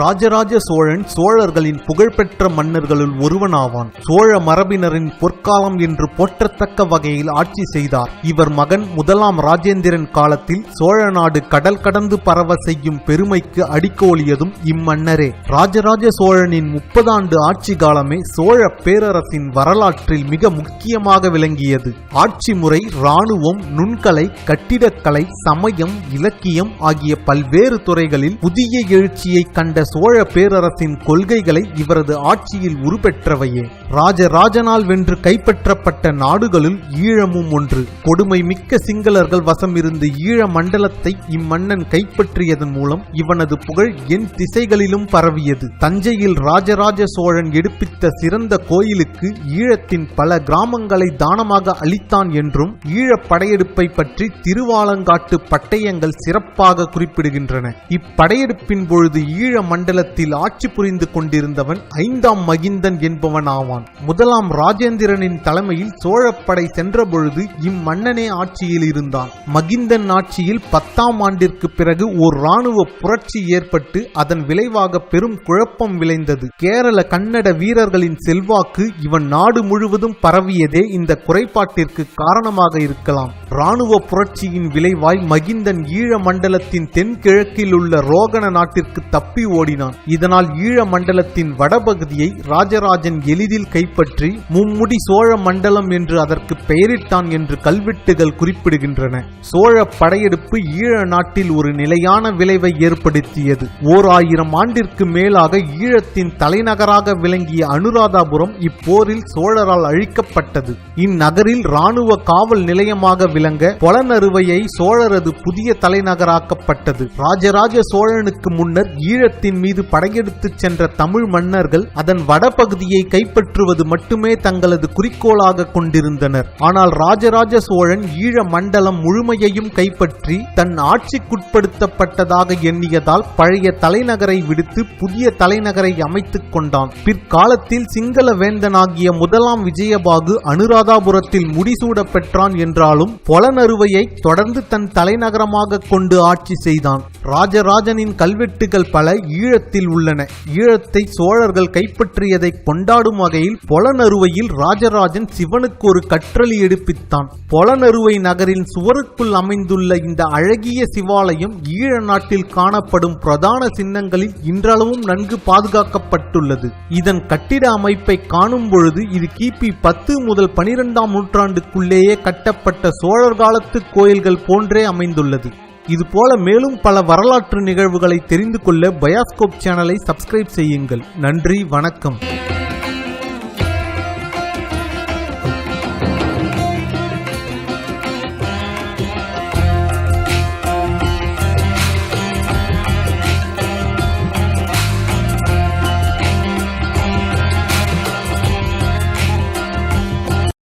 ராஜராஜ சோழன் சோழர்களின் புகழ்பெற்ற மன்னர்களுள் ஒருவனாவான். சோழ மரபினரின் பொற்காலம் என்று போற்றத்தக்க வகையில் ஆட்சி செய்தார். இவர் மகன் முதலாம் ராஜேந்திரன் காலத்தில் சோழ நாடு கடல் கடந்து பரவ செய்யும் பெருமைக்கு அடிக்கோலியதும் இம்மன்னரே. ராஜராஜ சோழனின் முப்பதாண்டு ஆட்சி காலமே சோழ பேரரசின் வரலாற்றில் மிக முக்கியமாக விளங்கியது. ஆட்சி முறை இராணுவம் நுண்கலை கட்டிடக்கலை சமயம் இலக்கியம் ஆகிய பல்வேறு துறைகளில் புதிய எழுச்சியை கண்ட சோழ பேரரசின் கொள்கைகளை இவரது ஆட்சியில் உருப்பெற்றவையே. ராஜராஜனால் வென்று கைப்பற்றப்பட்ட நாடுகளுள் ஈழமும் ஒன்று. கொடுமை மிக்க சிங்களர்கள் வசம் இருந்து ஈழ மண்டலத்தை இம்மன்னன் கைப்பற்றியதன் மூலம் இவனது புகழ் என் திசைகளிலும் பரவியது. தஞ்சையில் ராஜராஜ சோழன் எடுப்பித்த சிறந்த கோயிலுக்கு ஈழத்தின் பல கிராமங்களை தானமாக அளித்தான் என்றும் ஈழ படையெடுப்பை பற்றி திருவாலங்காட்டு பட்டயங்கள் சிறப்பாக குறிப்பிடுகின்றன. இப்படையெடுப்பின் பொழுது ஈழ மண்டலத்தில் ஆட்சி புரிந்து கொண்டிருந்தவன் ஐந்தாம் மகிந்தன் என்பவன் ஆவான் முதலாம் ராஜேந்திரனின் தலைமையில் சோழப்படை சென்றபொழுது இம்மன்னனே ஆட்சியில் இருந்தான். மகிந்தன் ஆட்சியில் பத்தாம் ஆண்டிற்கு பிறகு ஓர் ராணுவ புரட்சி ஏற்பட்டு அதன் விளைவாக பெரும் குழப்பம் விளைந்தது. கேரள கன்னட வீரர்களின் செல்வாக்கு இவன் நாடு முழுவதும் பரவியதே இந்த குறைபாட்டிற்கு காரணமாக இருக்கலாம். ராணுவ புரட்சியின் விளைவாய் மகிந்தன் ஈழ மண்டலத்தின் தென்கிழக்கில் உள்ள ரோகண நாட்டிற்கு தப்பி ஓடினான். இதனால் ஈழ மண்டலத்தின் வடபகுதியை ராஜராஜன் எளிதில் கைப்பற்றி மும்முடி சோழ மண்டலம் என்று அதற்கு பெயரிட்டான் என்று கல்வெட்டுகள் குறிப்பிடுகின்றன. சோழ படையெடுப்பு ஈழ நாட்டில் ஒரு நிலையான விளைவை ஏற்படுத்தியது. ஓர் ஆயிரம் ஆண்டிற்கு மேலாக ஈழத்தின் தலைநகராக விளங்கிய அனுராதாபுரம் இப்போரில் சோழரால் அழிக்கப்பட்டது. இந்நகரில் ராணுவ காவல் நிலையமாக விளங்க பொலனறுவையை சோழரது புதிய தலைநகராக்கப்பட்டது. ராஜராஜ சோழனுக்கு முன்னர் ஈழத்தின் மீது படையெடுத்துச் சென்ற தமிழ் மன்னர்கள் அதன் வடபகுதியை கைப்பற்றுவது மட்டுமே தங்களது குறிக்கோளாக கொண்டிருந்தனர். ஆனால் ராஜராஜ சோழன் ஈழ மண்டலம் முழுமையையும் கைப்பற்றி தன் ஆட்சிக்குட்படுத்தப்பட்டதாக எண்ணியதால் பழைய தலைநகரை விடுத்து புதிய தலைநகரை அமைத்துக் கொண்டான். பிற்காலத்தில் சிங்கள வேந்தனாகிய முதலாம் விஜயபாகு அனுராதாபுரத்தில் முடிசூட பெற்றான் என்றாலும் பொலனறுவையை தொடர்ந்து தன் தலைநகரமாக கொண்டு ஆட்சி செய்தான். ராஜராஜனின் கல்வெட்டுகள் பல ஈழத்தில் உள்ளன. ஈழத்தை சோழர்கள் கைப்பற்றியதை கொண்டாடும் வகையில் பொலனருவையில் ராஜராஜன் சிவனுக்கு ஒரு கற்றளி எடுப்பித்தான். பொலனறுவை நகரின் சுவருக்குள் அமைந்துள்ள இந்த அழகிய சிவாலயம் ஈழ நாட்டில் காணப்படும் பிரதான சின்னங்களில் இன்றளவும் நன்கு பாதுகாக்கப்பட்டுள்ளது. இதன் கட்டிட அமைப்பை காணும் பொழுது இது கிபி பத்து முதல் பனிரெண்டாம் நூற்றாண்டுக்குள்ளேயே கட்டப்பட்ட சோழர் காலத்து கோயில்கள் போன்றே அமைந்துள்ளது. இதுபோல மேலும் பல வரலாற்று நிகழ்வுகளை தெரிந்து கொள்ள பயாஸ்கோப் சேனலை சப்ஸ்கிரைப் செய்யுங்கள். நன்றி வணக்கம்.